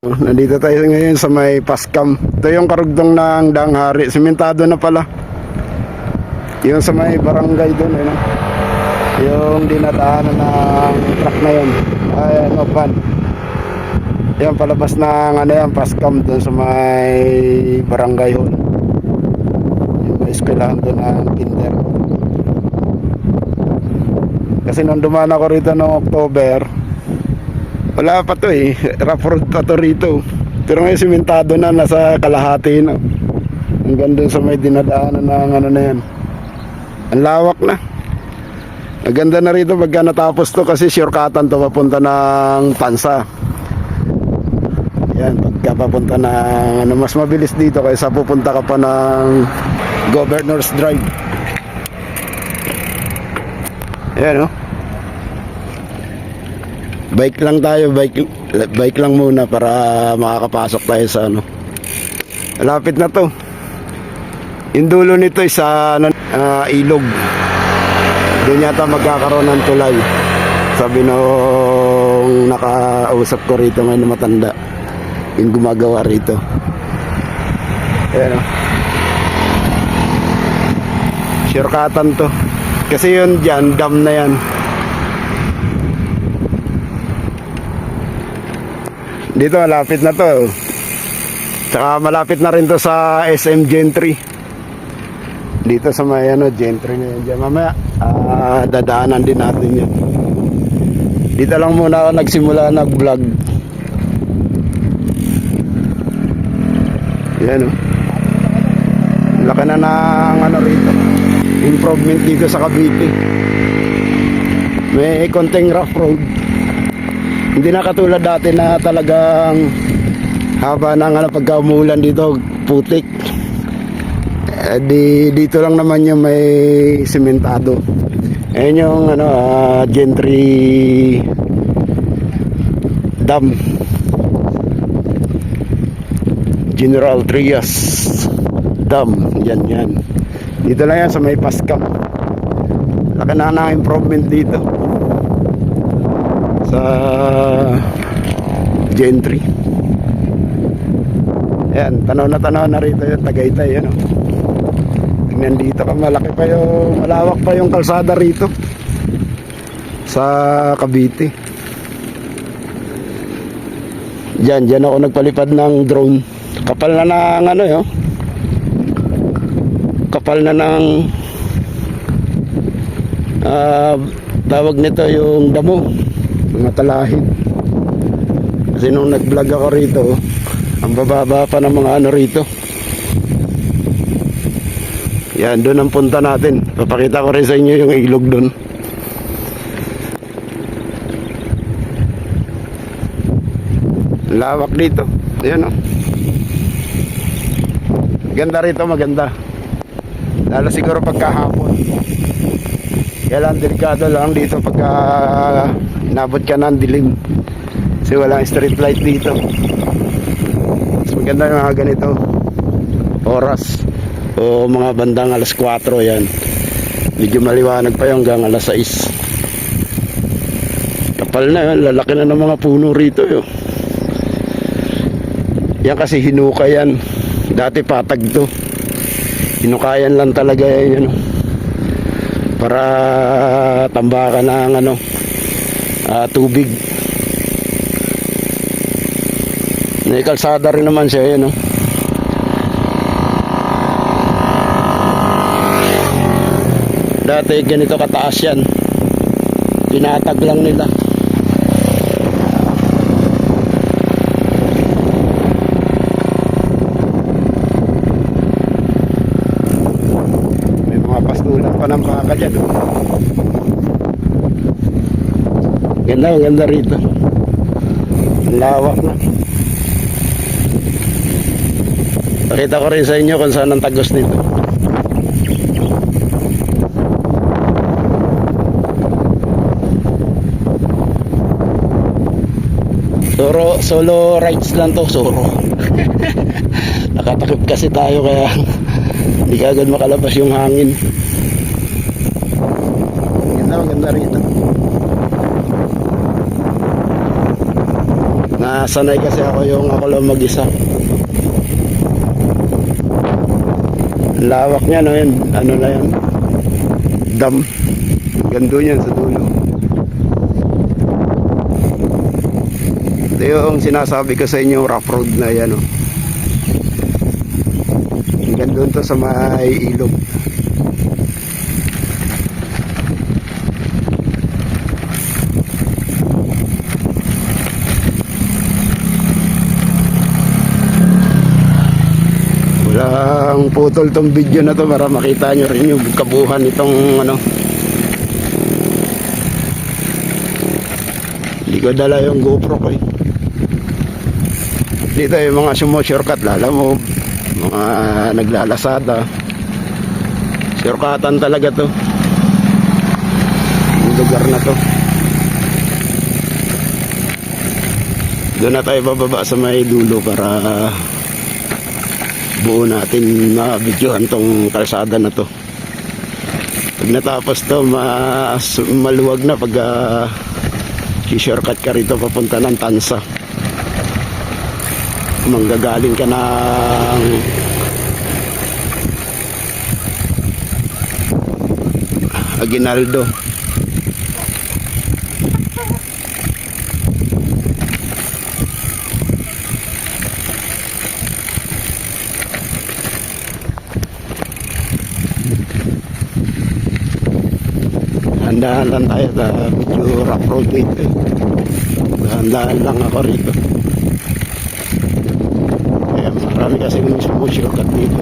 Nandito tayo ngayon sa may Paskam. Ito yung karugtong ng Danghari. Simentado na pala. Yung sa may barangay doon. Ano? Yung dinadaanan ng truck na yun. Ay, ano, van. Yan, palabas ng ano yan, Paskam doon sa may barangay hall. Yung may eskwelahan doon ng kinder. Kasi nung dumaan ako rito noong October, wala pa to eh. Rough road pa to rito. Pero ngayon simentado na, nasa kalahati na. Hanggang dun sa may dinadaanan ng ano na yan. Ang lawak na. Maganda na rito pagka natapos to kasi shortcutan to papunta ng Tansa. Yan, pagka papunta ng ano, mas mabilis dito kaysa pupunta ka pa ng Governor's Drive. Yan oh. Bike lang tayo, bike bike lang muna para makakapasok tayo sa ano. Malapit na to. Yung dulo nito ay sa ah, ilog. Doon yata magkakaroon ng tulay. Sabi nung nakausap ko rito ngayon matanda. Yung gumagawa rito. Ayan o. Shortcutan to. Kasi yun dyan, dam na yan. Dito malapit na to. Tsaka malapit na rin to sa SM Gentry. Dito sa may ano, Gentry na yan. Mamaya, ah, dadaanan din natin yun. Dito lang muna ako nagsimula nag-vlog. Yan o. Laki na ng ano rito. Improvement dito sa Cavite. May konting rough road. Hindi na katulad dati na talagang haba ng ano, pagka umulan dito, putik. Eh, di, dito lang naman yung may simentado. Ayan yung ano, ah, Gentry Dam. General Trias Dam. Yan, yan. Dito lang yan sa may Paskam. Laki na na improvement dito sa Gentry. Ayan, tanaw na tanaw na rito yung Tagaytay, ano. Tingnan dito ka, malaki pa yung, malawak pa yung kalsada rito. Sa Cavite. Diyan, diyan ako nagpalipad ng drone. Kapal na ng ano yun. Kapal na ng ah, tawag nito yung damo mga talahib kasi nung nag vlog ako rito ang bababa pa ng mga ano rito. Yan doon ang punta natin. Papakita ko rin sa inyo yung ilog doon. Lawak dito. Yan o ganda rito maganda. Lalo siguro pagkahapon kaya lang delikado lang dito pagka inabot ka ng dilim. Kasi walang street light dito. Mas maganda yung mga ganito. Oras. O mga bandang alas 4 yan. Medyo maliwanag pa yung hanggang alas 6 kapal na yun. Lalaki na ng mga puno rito yun yan kasi hinuka yan. Dati patag to. Hinukayan lang talaga yan yun para tambakan ng ano ah, tubig. May kalsada rin naman siya yun no? dati ganito kataas yan. Pinatag lang nila may mga pastulan baka dyan. Ganda, ganda rito. Lawak na. Pakita ko rin sa inyo kung saan ang tagos nito. Solo, solo rides lang to, solo. Nakatakip kasi tayo kaya hindi ka agad makalabas yung hangin. Ganda rito. na sanay kasi ako yung ako lang mag-isa. Ang Lawak niya no yun. Ano na yan? Dam. Gando yan sa dulo. Ito yung sinasabi ko sa inyo rough road na yan. Oh. Hanggang doon to sa may ilog. Walang putol tong video na to para makita nyo rin yung kabuhan itong ano. Hindi ko dala yung GoPro ko eh. Dito yung mga sumushortcut lala mo. Mga naglalasada. Shortcutan talaga to. Yung lugar na to. Doon na tayo bababa sa may dulo para buo natin ma-videohan tong kalsada na to. Pag natapos to, mas maluwag na pag uh, shortcut ka rito papunta ng Tansa. Manggagaling ka ng Aguinaldo. Handaan lang tayo sa medyo rough road dito. Handaan lang ako rito. Kaya marami kasi sumushortcut dito.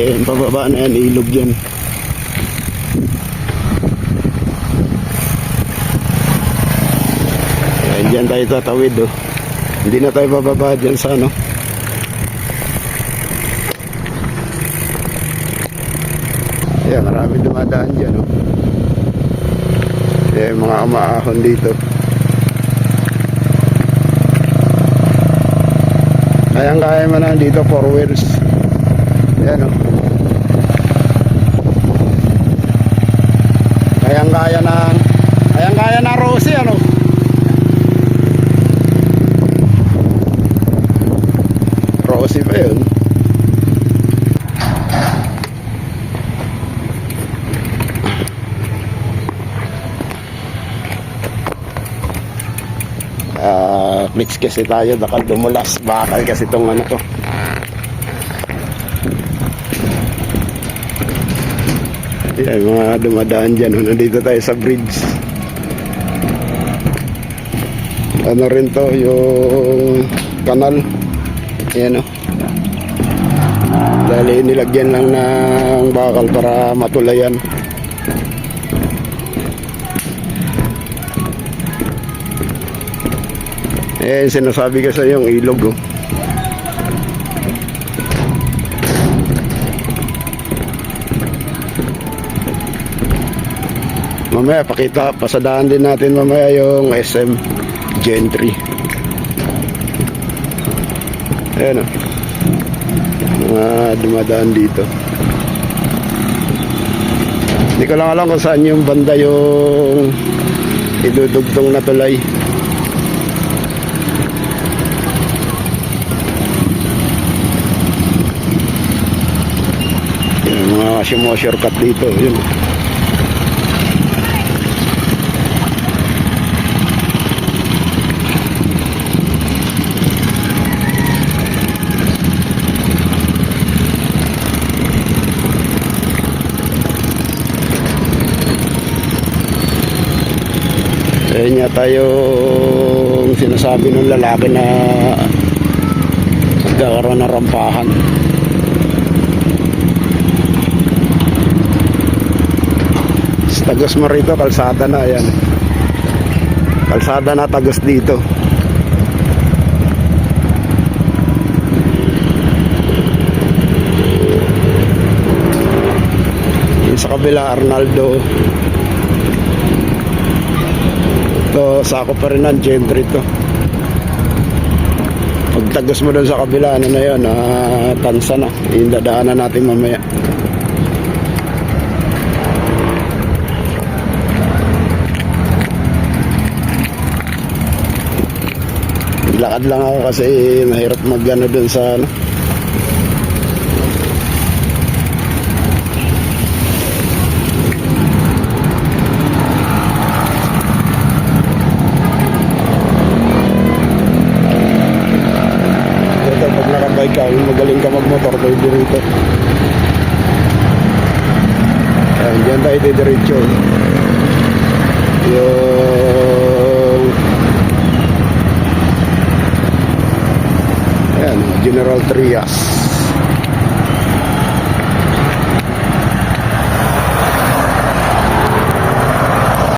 Eh, pababa na yan, ilog yan. Dyan tayo tatawid oh. Hindi na tayo bababa dyan sa ano. Ayan, marami dumadaan dyan oh. Ayan, mga umaahon dito. Kayang kaya mo na dito four wheels. Ayan oh. Kayang kaya na Kayang kaya na Rosie ano. Rosie pa yun. Ah, mix kasi tayo baka dumulas bakal kasi itong ano to Yan, mga dumadaan dyan. oh. Nandito tayo sa bridge. Ano rin to, yung kanal. Yan o. Dali nilagyan lang ng bakal para matulayan. Eh, sinasabi ko sa yung ilog oh. Mamaya pakita, pasadaan din natin mamaya yung SM Gentry. Ayan o. Mga dumadaan dito. Hindi ko lang alam kung saan yung banda yung idudugtong na tulay. Yung mga sumushortcut dito. Yun. Nga tayo sinasabi ng lalaki na magkakaroon ng rampahan. Sa Tagos mo kalsada na yan. Kalsada na tagos dito. Yung sa kabila, Arnaldo. Ito, sako pa rin ng gentry to. Pag tagos mo doon sa kabila, ano na yun, ah, tansa na. Yung dadaanan natin mamaya. Lakad lang ako kasi mahirap magano doon sa ano. Ito, pag nakabike ka, yung magaling ka rito. Ayan, dyan tayo didiretso. Yung... Ayan, General Trias.